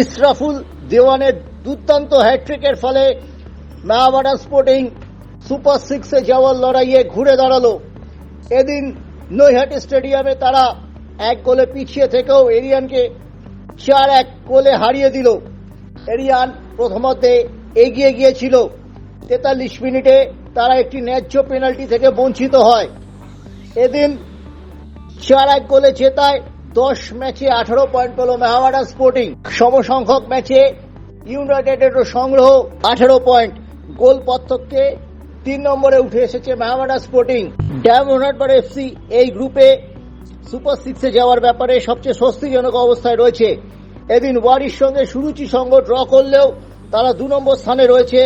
ইসরাফুল দেওয়ানের দুর্দান্ত হ্যাট্রিকের ফলে মায়াবাড়া sporting super সিক্সে যাওয়ার লড়াইয়ে ঘুরে দাঁড়াল। এদিন নৈহাটি স্টেডিয়ামে তারা এক গোলে পিছিয়ে থেকেও এরিয়ানকে চার এক গোলে হারিয়ে দিল। এরিয়ান প্রথমতে এগিয়ে গিয়েছিল। তেতাল্লিশ মিনিটে তারা একটি ন্যায্য পেনাল্টি থেকে বঞ্চিত হয়। এদিন চার এক গোলে জেতায় দশ ম্যাচে আঠারো পয়েন্ট পেল মেহাওয়াডা স্পোর্টিং। সমসংখ্যক ম্যাচে ইউনাইটেডেরও সংগ্রহ আঠারো পয়েন্ট। গোল পার্থক্যে তিন নম্বরে উঠে এসেছে মেহাওয়াডা স্পোর্টিং। ডায়মন্ড হারবার এফসি এই গ্রুপে সুপার সিক্সে যাওয়ার ব্যাপারে সবচেয়ে স্বস্তিজনক অবস্থায় রয়েছে। এদিন ওয়ারির সঙ্গে সুরুচি সঙ্গ ড্র করলেও তারা দু নম্বর স্থানে রয়েছে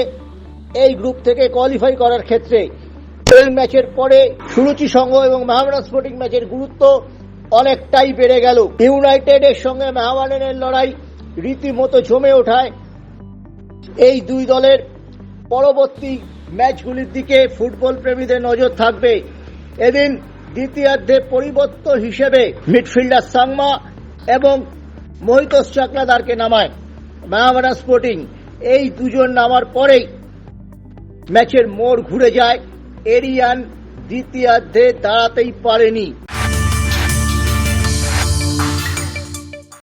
এই গ্রুপ থেকে কোয়ালিফাই করার ক্ষেত্রে। এই ম্যাচের পরে সুরুচি সংঘ এবং মেহাবাড়া স্পোর্টিং ম্যাচের গুরুত্ব অনেকটাই বেড়ে গেল। ইউনাইটেডের সঙ্গে মেহাবাডানের লড়াই রীতিমতো জমে ওঠায়। এই দুই দলের পরবর্তী ম্যাচগুলির দিকে ফুটবল প্রেমীদের নজর থাকবে। এদিন দ্বিতীয়ার্ধে পরিবর্তন হিসেবে মিডফিল্ডার সাংমা এবং মোহিতোস চাকলাদারকে নামায়। মায়াবাড়া স্পোর্টিং এই দুজন নামার পরেই ম্যাচের মোড় ঘুরে যায়। এরিয়ান দ্বিতীয়ার্ধে দাঁড়াতেই পারেনি।